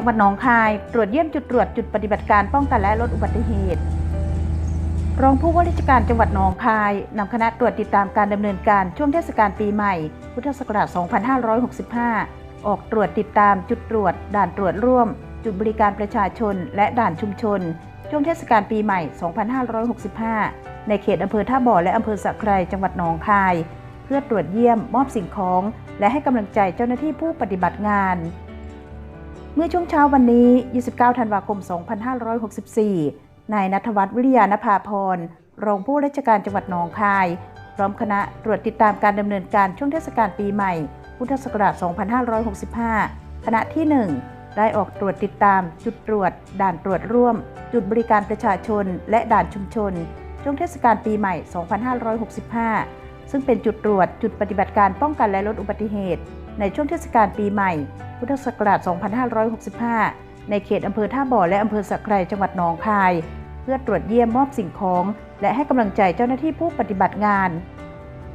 จังหวัดหนองคาย ตรวจเยี่ยมจุดตรวจจุดปฏิบัติการป้องกันและลดอุบัติเหตุ รองผู้ว่าราชการจังหวัดหนองคายนำคณะตรวจติดตามการดำเนินการช่วงเทศกาลปีใหม่ พุทธศักราช 2565 ออกตรวจติดตามจุดตรวจ ด่านตรวจร่วม จุดบริการประชาชน และด่านชุมชน ช่วงเทศกาลปีใหม่ 2565 ในเขตอำเภอท่าบ่อและอำเภอสะไครจังหวัดหนองคาย เพื่อตรวจเยี่ยมมอบสิ่งของ และให้กำลังใจเจ้าหน้าที่ผู้ปฏิบัติงาน เมื่อช่วงเช้าวันนี้ 29 ธันวาคม 2564 นายนัทวัฒน์วิริยานภาพร รองผู้ราชการจังหวัดหนองคาย พร้อมคณะตรวจติดตามการดำเนินการช่วงเทศกาลปีใหม่ พุทธศักราช 2565 คณะที่ 1 ได้ออกตรวจติดตาม จุดตรวจ ด่านตรวจร่วม จุดบริการประชาชน และด่านชุมชน ช่วงเทศกาลปีใหม่ 2565 ซึ่งเป็นจุดตรวจจุดปฏิบัติการป้องกันและลดอุบัติเหตุ ในช่วงเทศกาลปีใหม่ พุทธศักราช 2565 ในเขตอำเภอท่าบ่อและอำเภอสะไครจังหวัดหนองคาย เพื่อตรวจเยี่ยมมอบสิ่งของ และให้กำลังใจเจ้าหน้าที่ผู้ปฏิบัติงาน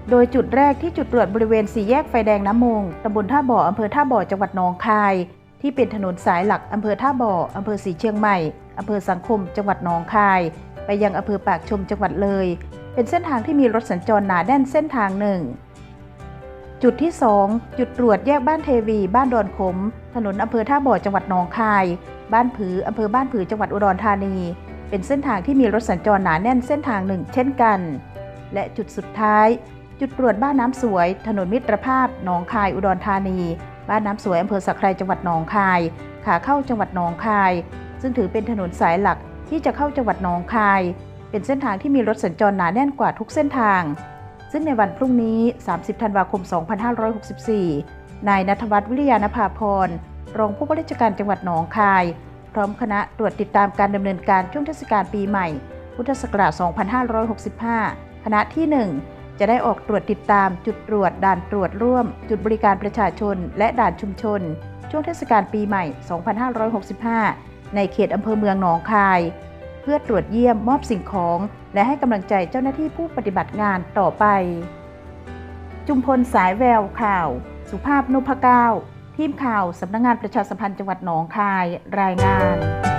โดยจุดแรกที่จุดตรวจบริเวณสี่แยกไฟแดงน้ำมงตำบลท่าบ่ออำเภอท่าบ่อจังหวัดหนองคาย ที่เป็นถนนสายหลักอำเภอท่าบ่ออำเภอสีเชียงใหม่อำเภอสังคม จังหวัดหนองคาย ไปยังอำเภอปากชมจังหวัดเลย เป็นเส้นทางที่มีรถสัญจรหนาแน่นเส้นทางหนึ่ง จุดที่ 2 จุดตรวจแยกบ้านเทวี บ้านดอนขม ถนนอำเภอท่าบ่อจังหวัดหนองคาย บ้านผืออำเภอบ้านผือจังหวัดอุดรธานี เป็นเส้นทางที่มีรถสัญจรหนาแน่นเส้นทางหนึ่ง เช่นกัน และจุดสุดท้าย จุดตรวจบ้านน้ำสวย ถนนมิตรภาพหนองคายอุดรธานี บ้านน้ำสวยอำเภอสักไครจังหวัดหนองคาย ขาเข้าจังหวัดหนองคาย ซึ่งถือเป็นถนนสายหลักที่จะเข้าจังหวัดหนองคาย เป็นเส้นทางที่มีรถสัญจรหนาแน่นกว่าทุกเส้นทาง ซึ่งในวันพรุ่งนี้ 30 ธันวาคม 2564 นายนัทวัฒน์วิริยานภาพร รองผู้ว่าราชการจังหวัดหนองคาย พร้อมคณะตรวจติดตามการดำเนินการช่วงเทศกาลปีใหม่ พุทธศักราช 2565 คณะที่ 1 จะได้ออกตรวจติดตามจุดตรวจด่านตรวจร่วม จุดบริการประชาชน และด่านชุมชน ช่วงเทศกาลปีใหม่ 2565 ในเขตอำเภอเมืองหนองคาย เพื่อตรวจเยี่ยมมอบสิ่งของ และให้กำลังใจเจ้าหน้าที่ผู้ปฏิบัติงานต่อไป จุมพลสายแววข่าว สุภาพนุพเก้าทีมข่าวสำนักงงานประชาสัมพันธ์จังหวัดหนองคายรายงาน